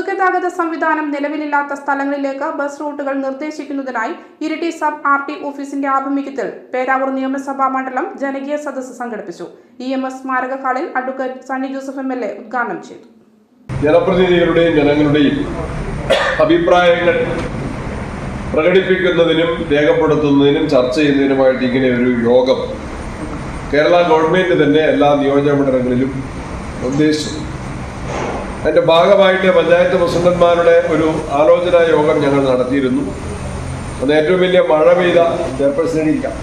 പൊതുഗതാഗത സംവിധാനം നിലവിലില്ലാത്ത സ്ഥലങ്ങളിലേക്ക് ബസ് റൂട്ടുകൾ നിർദ്ദേശിക്കുന്നതിനായി ഇരിട്ടി സബ് ആർ ടി ഓഫീസിന്റെ ആഭിമുഖ്യത്തിൽ പേരാവൂർ നിയമസഭാ മണ്ഡലം ജനകീയ സദസ്സ് സംഘടിപ്പിച്ചു. ഇ എം എസ് സ്മാരക ഹാളിൽ advocate Sunny Joseph M L A ഉദ്ഘാടനം ചെയ്തു. ജനപ്രതിനിധികളുടെയും ജനങ്ങളുടെയും അഭിപ്രായങ്ങൾ പ്രകടിപ്പിക്കുന്നതിനും രേഖപ്പെടുത്തുന്നതിനും ചർച്ച ചെയ്യുന്നതിനുമായിട്ട് ഇങ്ങനെ ഒരു യോഗം കേരള ഗവൺമെന്റ് തന്നെ എല്ലാ നിയോജക മണ്ഡലങ്ങളിലും ഉദ്ദേശിച്ചു. അതിന്റെ ഭാഗമായിട്ട് പഞ്ചായത്ത് പ്രസിഡന്റ്മാരുടെ ഒരു ആലോചനാ യോഗം ഞങ്ങൾ നടത്തിയിരുന്നു. അന്ന് ഏറ്റവും വലിയ മഴ പെയ്ത ചെയർപേഴ്സണിക്കാം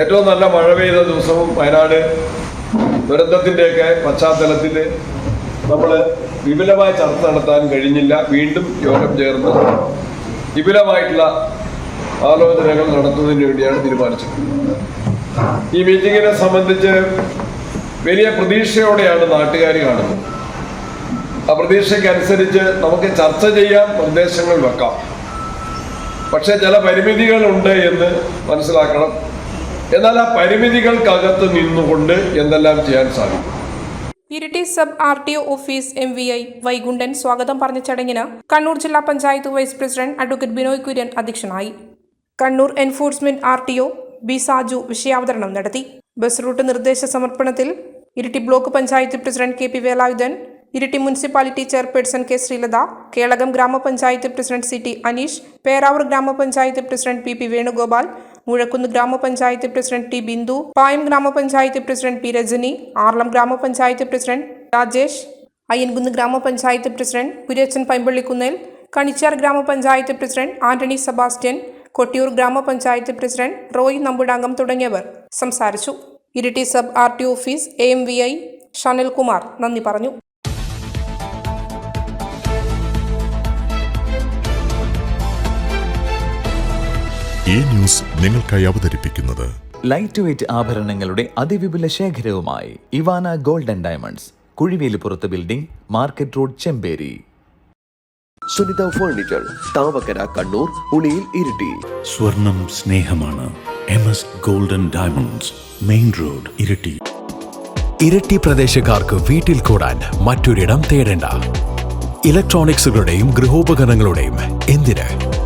ഏറ്റവും നല്ല മഴ പെയ്ത ദിവസവും വയനാട് ദുരന്തത്തിന്റെയൊക്കെ പശ്ചാത്തലത്തിൽ നമ്മൾ വിപുലമായ ചർച്ച നടത്താൻ കഴിഞ്ഞില്ല. വീണ്ടും യോഗം ചേർന്ന് വിപുലമായിട്ടുള്ള ആലോചനകൾ നടത്തുന്നതിന് വേണ്ടിയാണ് തീരുമാനിച്ചത് ഈ മീറ്റിങ്ങിനെ സംബന്ധിച്ച് വലിയ പ്രതീക്ഷയോടെയാണ് നാട്ടുകാർ കാണുന്നത്. പ്രതീക്ഷയ്ക്കനുസരിച്ച് നമുക്ക് ചർച്ച ചെയ്യാം നിർദ്ദേശങ്ങൾ വെക്കാം. പക്ഷെ ചില പരിമിതികളുണ്ട് എന്ന് മനസ്സിലാക്കണം. എന്നാൽ ആ പരിമിതികൾക്കകത്ത് നിന്നുകൊണ്ട് എന്തെല്ലാം ചെയ്യാൻ സാധിക്കും? Iritty sub R T O office M V I Vaikunthan സ്വാഗതം പറഞ്ഞ ചടങ്ങിന് കണ്ണൂർ ജില്ലാ panchayat vice president advocate Binoy Kurian അധ്യക്ഷനായി. Kannur enforcement R T O B Saju വിഷയാവതരണം നടത്തി. ബസ് റൂട്ട് നിർദ്ദേശ സമർപ്പണത്തിൽ Iritty block panchayat president K P Velayudhan Iritty municipality chairperson K Sreelatha Kelakam ഗ്രാമപഞ്ചായത്ത് president C T Aneesh Peravoor ഗ്രാമപഞ്ചായത്ത് president P P Venugopal Muzhakkunnu ഗ്രാമപഞ്ചായത്ത് president T Bindu പായം ഗ്രാമപഞ്ചായത്ത് president P Rajani ആർലം ഗ്രാമപഞ്ചായത്ത് president Rajesh Ayyankunnu ഗ്രാമപഞ്ചായത്ത് president Kuriachan Paimpallikunnel Kanichar ഗ്രാമപഞ്ചായത്ത് president Antony Sebastian Kottiyoor ഗ്രാമപഞ്ചായത്ത് president Roy നമ്പുടാങ്കം തുടങ്ങിയവർ സംസാരിച്ചു. Iritty sub R T office A M V I Shanalkumar നന്ദി പറഞ്ഞു. ഈ ന്യൂസ് നിങ്ങൾക്കായി അവതരിപ്പിക്കുന്നത്. ലൈറ്റ് വെയ്റ്റ് ആഭരണങ്ങളുടെ അതിവിപുല ശേഖരവുമായി Ivana golden diamonds കുഴിവേലിപ്പുറത്ത് building market road Chemperi. Sunitha furniture Thavakkara Kannur Uliyil Iritty. സ്വർണം സ്നേഹമാണ്. M S golden diamonds main road Iritty. Iritty പ്രദേശക്കാർക്ക് വീട്ടിൽ കൂടാൻ മറ്റൊരിടം തേടേണ്ട. ഇലക്ട്രോണിക്സുകളുടെയും ഗൃഹോപകരണങ്ങളുടെയും എന്തിന്?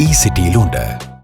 ഈ സിറ്റിയിലുണ്ട്.